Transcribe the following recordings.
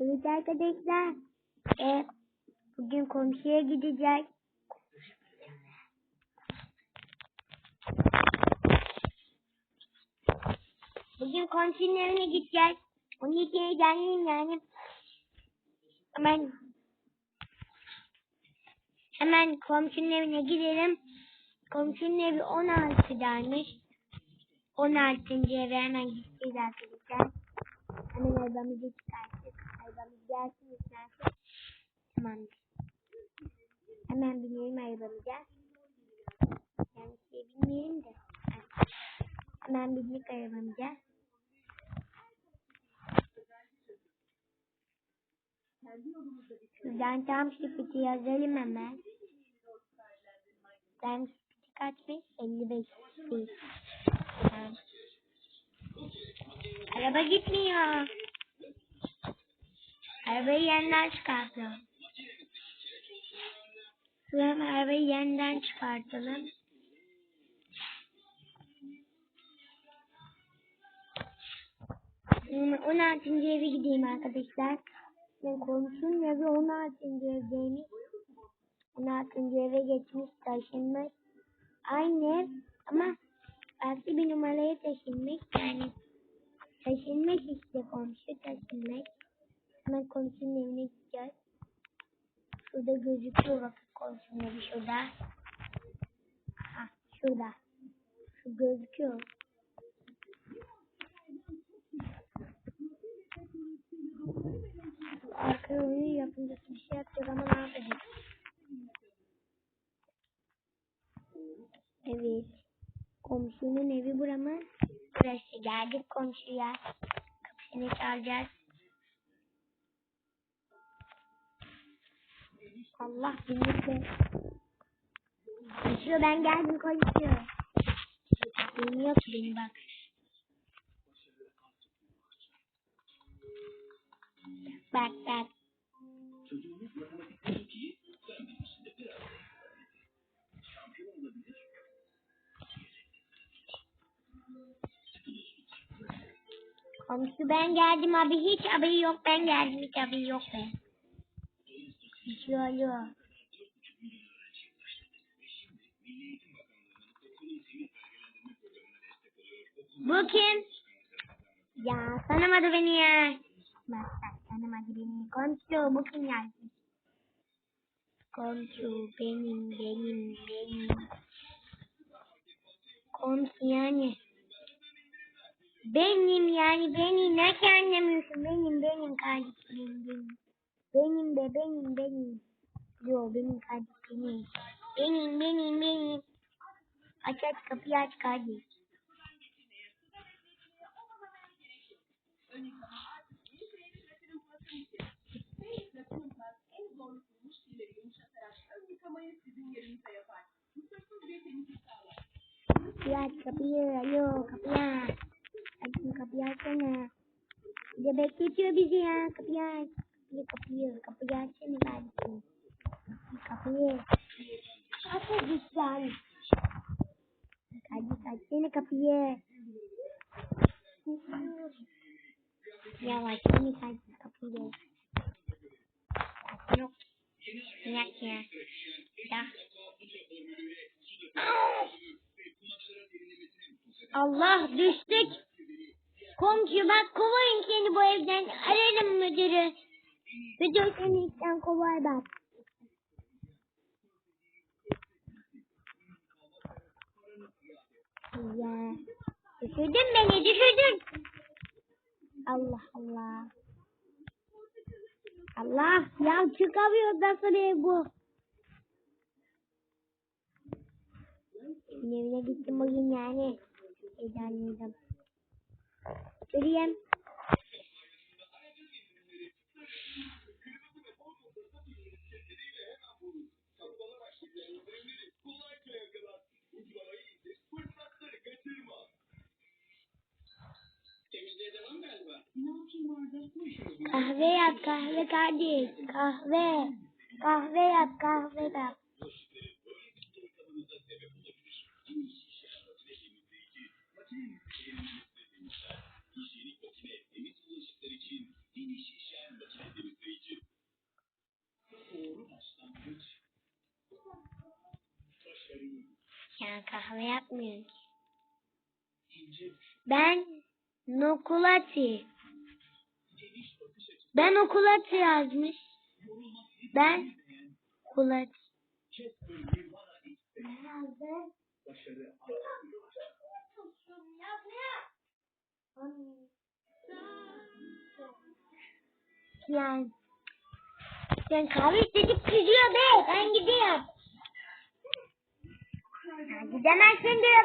Evet arkadaşlar. E, bugün komşuya gideceğiz. Bugün komşunun evine gideceğiz. Onun için heyecanlıyım yani. Hemen hemen komşunun evine gidelim. Komşunun evi 16'daymış. 16. eve hemen gideceğiz arkadaşlar. Hemen arabamızı çıkarttık. Arabamız gelsin istersen. Tamamdır. Hemen binelim arabamıza. Yani şey binmeyelim de. Hemen bindik arabamıza. Şuradan tam şifreti yazalım hemen. Ben şifreti kaçmış? 55 değil. Araba gitmiyor. Arabayı yeniden çıkartalım. Şuradan arabayı yeniden çıkartalım. Şimdi 16. eve gideyim arkadaşlar. Ben komşum evi 16. evdeymiş. 16. eve geçmiş taşınmış. Aynı ama farklı bir numaraya taşınmış. Yani taşınmış işte komşu taşınmış. Hemen komşunun evine gideceğiz. Şurada gözüküyor bakın komşunun evi şurada. Aha şurada. Şu gözüküyor. Arkaya oyun yapınca bir şey yapacak ama ne yapacak? Evet. Komşunun evi buramı. Burası. Geldik komşuya. Kapısını çalacağız. Allah birlikte. Komşu ben geldim komşu. Bilmiyor ki beni bak. Bak bak. Komşu ben geldim abi hiç haberi yok ben geldim hiç haberi yok be. Hiç oluyor. Bu kim? Ya tanımadı beni ya. Bak bak tanımadı beni. Komşu bu kim geldi? Komşu benim benim benim. Komşu yani. Benim yani beni nasıl anlamıyorsun? Benim benim kardeşim benim. Benim be benim benim. Yo benim kardeşim. Benim benim benim. Aç aç kapıyı aç kardeş. Kapıyı aç kapıyı. Alo kapıyı aç. Açın kapıyı açsana. Bir de bekletiyor bizi ya. Kapıyı aç. Kapıyı kapıyı. Kapıyı açsana kardeşim. Kapıyı. Açsana lütfen. Kardeş açsana kapıyı. Yavaş yine kardeş kapıyı. Yok. Yak ya. Ya. Allah düştük. Komşu bak kovayım seni bu evden. Ararım müdürü. Müdür seni işten kovar bak. Ya. Düşürdün beni düşürdün. Allah Allah. Allah ya çıkamıyor nasıl ev bu? Şimdi evine gittim bugün yani. Heyecanlıydım. Yürüyeyim. Kahve yap kahve kardeş. Kahve. Kahve yap kahve yap. Thank you yapmıyor ki. Ben Nokulati. Ben Okulati yazmış. Ben yazdı? Yani sen kahve istedik kızıyor be. Ben gidiyorum. Gidemezsin diyor.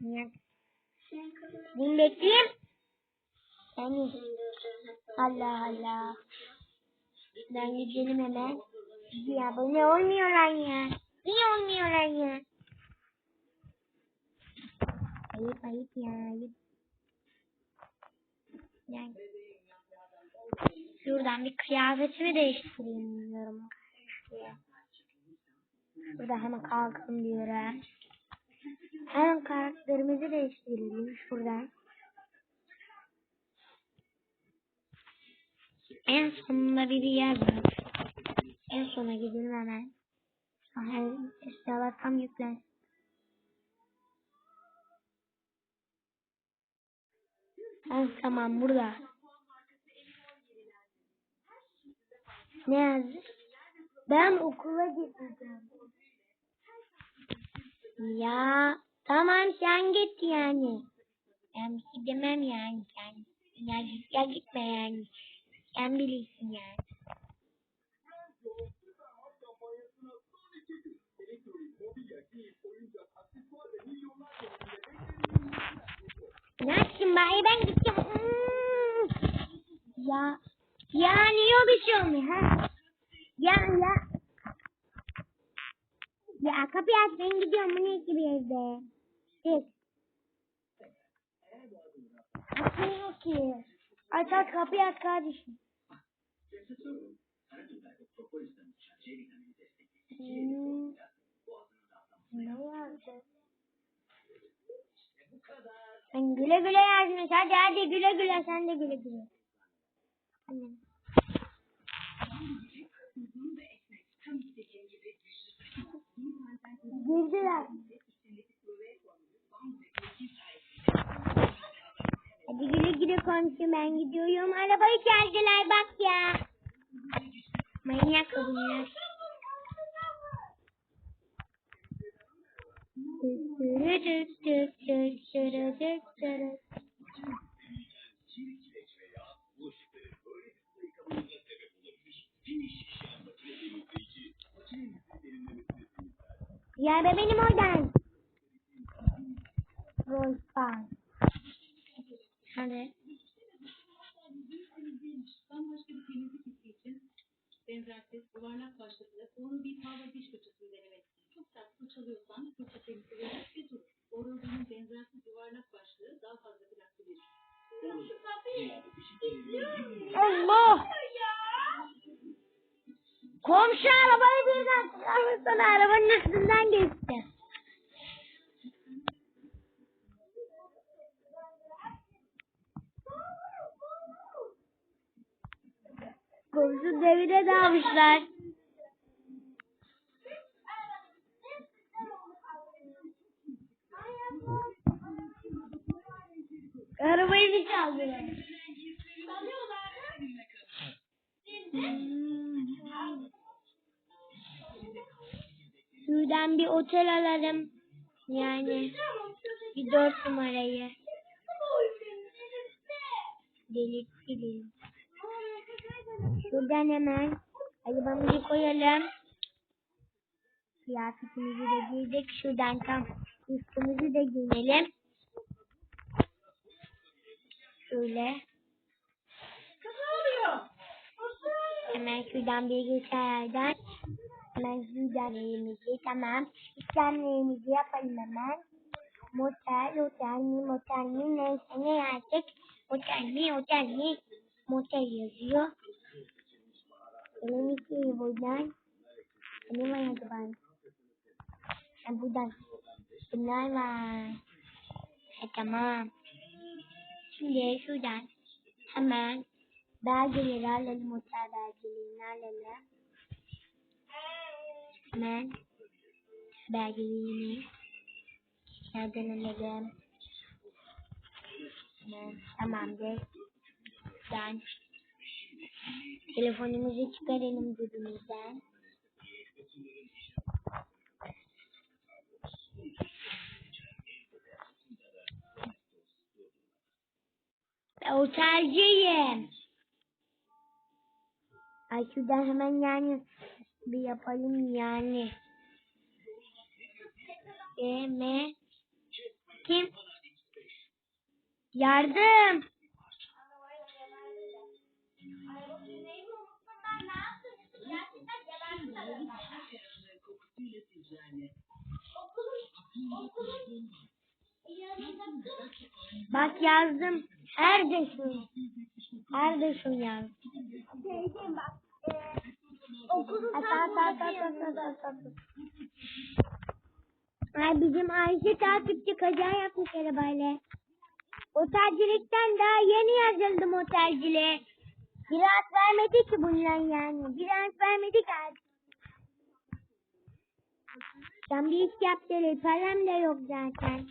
Niye? Bin bekleyeyim. Seni. Allah Allah. Ben gidelim hemen. Ya bu ne olmuyor lan ya? Niye olmuyor lan ya? Ayıp ayıp ya ayıp. Yani. Şuradan bir kıyafetimi değiştireyim diyorum. Burada hemen kalkalım diyorum. Hemen karakterimizi değiştirelim şuradan. En sonunda bir yer var. En sona gidelim hemen. Aha, eşyalar tam yüklen. Ha, tamam burada. Ne yazdı? Ben okula gideceğim. Ya tamam sen git yani. Ben bir şey demem yani. Sen ya, ya gitme yani. Sen bilirsin yani. Yapayım bari ben gideceğim. Hmm. Ya ya niye bir şey olmuyor ha? Ya ya. Ya kapıyı aç ben gidiyorum bu ne ki bir evde. Git. Açmıyor ki. Aç aç kapıyı aç kardeşim. Hmm. Ne vardı? Sen güle güle yazmış. Hadi hadi güle güle sen de güle güle. Tamam. Girdiler. Hadi güle güle komşu ben gidiyorum. Arabayı geldiler bak ya. Manyak bunlar. Ya be benim oradan. Rolfan. İçin benzersiz, yuvarlak başlıklı, onu bir hava diş fırçasını denemek. Çok sert fırçalıyorsan fırça temizliği ve dur. Oral-B'nin benzersiz yuvarlak başlığı daha fazla plaklı bir. Allah! Komşu arabayı birden çıkarmışsın arabanın üstünden geçti. Komşu devire dalmışlar. Arabayı bir çaldılar. Şuradan bir otel alalım. Yani bir dört numarayı. Delik gibi. Şuradan hemen arabamızı koyalım. Kıyafetimizi de giydik. Şuradan tam üstümüzü de giyinelim. Şöyle. Hemen şuradan bir geçerden. Hemen evimizi tamam. İşlemlerimizi yapalım hemen. Motel, otel mi, motel mi neyse ne artık. Otel mi, otel mi, motel yazıyor. Elimi ki buradan. Ne var acaba? Ha, buradan. Bunlar var. Ha, tamam. Şimdi şuradan hemen belgeleri alalım. Otel belgelerini alalım. Hemen belgelerini Nereden alalım? Ha, Tamamdır. Ben telefonumuzu çıkaralım cebimizden. Ben otelciyim. Ay şuradan hemen yani bir yapalım yani. E. Kim? Yardım. Bak yazdım. Erdeşim. Erdeşim yazdım. Teyzem bak. At. Ay bizim Ayşe takipçi kaza yapmış arabayla. Otelcilikten daha yeni yazıldım otelciliğe. Bir az vermedi ki bundan yani. Bir az vermedi ki. Ben bir iş yaptırır. Param da yok zaten.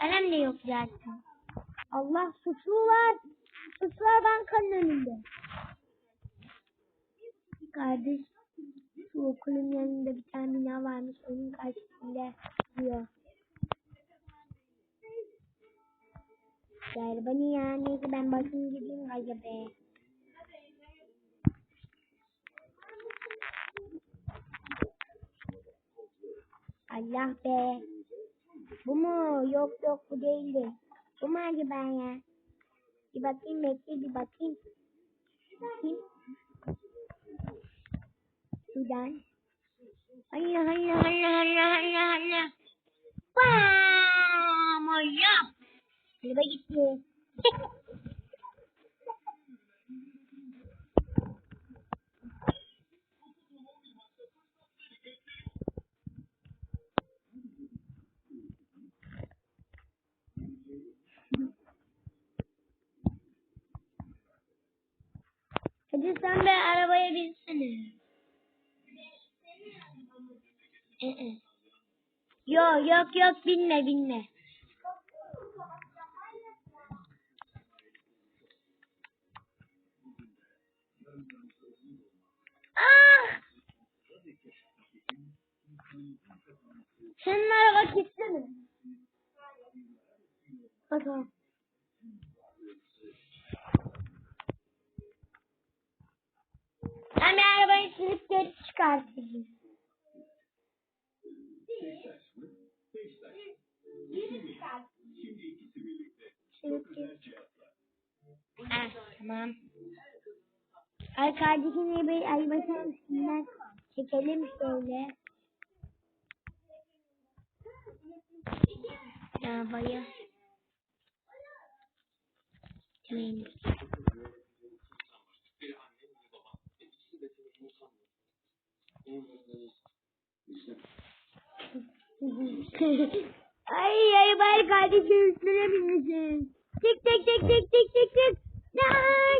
Param da yok zaten. Allah suçlu var. Suçlu var bankanın önünde. Kardeş şu okulun yanında bir tane bina varmış. Onun karşısında diyor. Galiba niye? Neyse ben bakayım gideyim acaba. Allah be. Bu mu? Yok yok bu değildi. Bu mu acaba ya? Bir bakayım bekle bir bakayım. Bakayım. Şuradan. Allah Allah Allah Allah Allah Allah. Bam! Allah! Araba gitti. Hadi sen de arabaya binsene. Ee. Yok yok yok binme binme. Ah! Senin araba gitti mi? Bakalım. Silip geri geri Ah, tamam. Ay kardeşini bir ay başın üstünden çekelim şöyle. Arabayı. Tamam. Ay ay bay kardeşim üstüne binmişsin. Tık tık tık tık tık tık tık. Ay.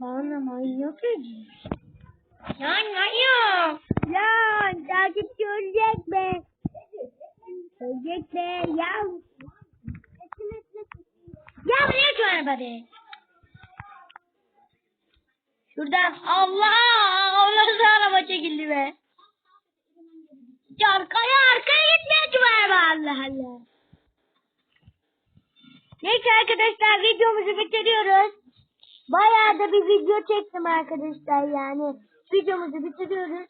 Bana manyak ediyor. Lan manyak. Lan takipçi ölecek be. Ölecek be ya. Ya bu ne şu araba be? Şuradan Allah orası araba çekildi be. Ya arkaya arkaya şu araba Allah Allah. Neyse arkadaşlar videomuzu bitiriyoruz. Bayağı da bir video çektim arkadaşlar yani. Videomuzu bitiriyoruz.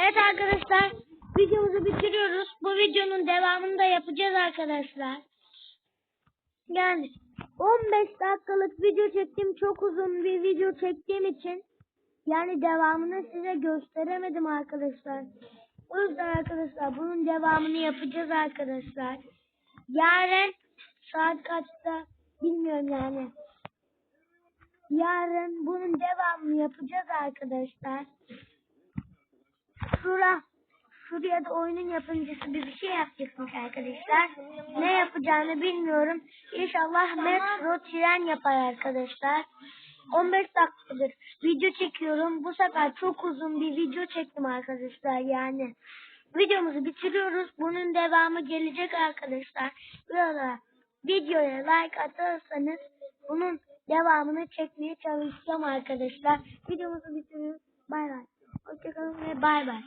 Evet arkadaşlar videomuzu bitiriyoruz. Bu videonun devamını da yapacağız arkadaşlar. Yani 15 dakikalık video çektim. Çok uzun bir video çektiğim için yani devamını size gösteremedim arkadaşlar. O yüzden arkadaşlar bunun devamını yapacağız arkadaşlar. Yarın saat kaçta bilmiyorum yani. Yarın bunun devamını yapacağız arkadaşlar. Şura, şuraya da oyunun yapımcısı bir bir şey yapacakmış arkadaşlar. Ne yapacağını bilmiyorum. İnşallah metro tren yapar arkadaşlar. 15 dakikadır video çekiyorum. Bu sefer çok uzun bir video çektim arkadaşlar yani. videomuzu bitiriyoruz. Bunun devamı gelecek arkadaşlar. Burada videoya like atarsanız bunun devamını çekmeye çalışacağım arkadaşlar. Videomuzu bitiriyoruz. Bay bay. Hoşçakalın ve bay bay.